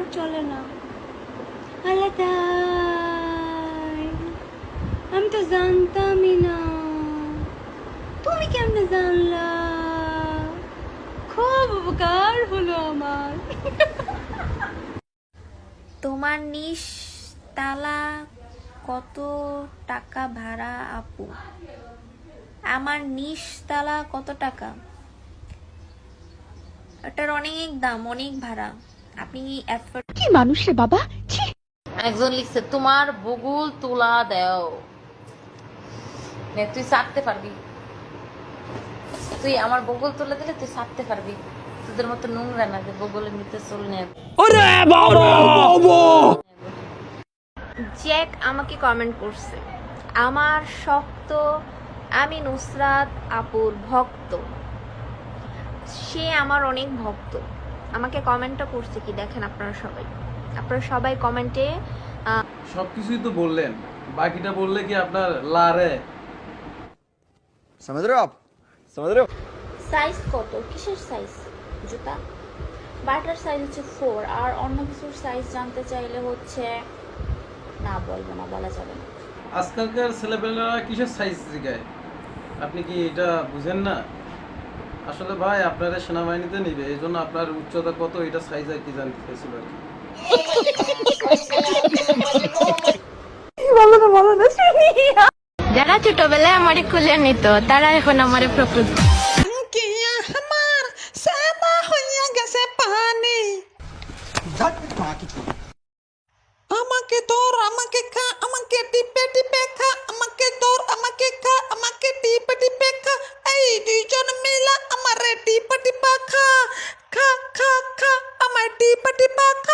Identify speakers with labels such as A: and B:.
A: আর চলে না। আলাদা আমি তো জানতামই না। তুমি কেমনে জানলা? খুব উপকার হলো আমার।
B: তোমার নিশ তালা কত টাকা ভাড়া, আপু? আমার নিশ তালা কত টাকা? এটার অনেক দাম, অনেক ভাড়া। আপনি এফোর্ট
A: কি মানুষ রে বাবা? ছি।
C: একজন লিখছে তোমার বগুল তুলা দেও। নে, তুই সারতে পারবি। তুই আমার বগুল তুলে দিলে তুই সারতে পারবি। তোদের মতো নোংরা না যে বগুলের নিতে চল নিয়ে
B: জ্যাক আমাকে কমেন্ট করছে আমার শক্ত আমি নুসরাত আপুর ভক্ত। সে আমার অনেক ভক্ত। আমাকে কমেন্টটা করছে কি দেখেন আপনারা সবাই। আপনারা সবাই কমেন্টে
D: সবকিছুই তো বললেন বাকিটা বললে কি আপনার লারে?
E: সমুদ্র সমুদ্র
B: সাইজ কত? কিসের সাইজ জুতা? বাটার সাইজ হচ্ছে ফোর আর অন্য কিছুর সাইজ জানতে চাইলে হচ্ছে না বলব না বলা যাবে না।
D: আজকালকার ছেলেপেলেরা কিসের সাইজ জিগায়? আপনি কি এটা বুঝেন না? আসলে ভাই আপনারা সেনাবাহিনীতে নিবে এই জন্য আপনার উচ্চতা কত এটা সাইজ আর কি জানতে চাইছিল আর কি।
A: যারা ছোটবেলায় আমারে খুলে নিত তারা এখন আমারে প্রপোজ
F: পানি। আমাকে তোর আমাকে খা আমাকে টিপে টিপে খা খা আমার টিপে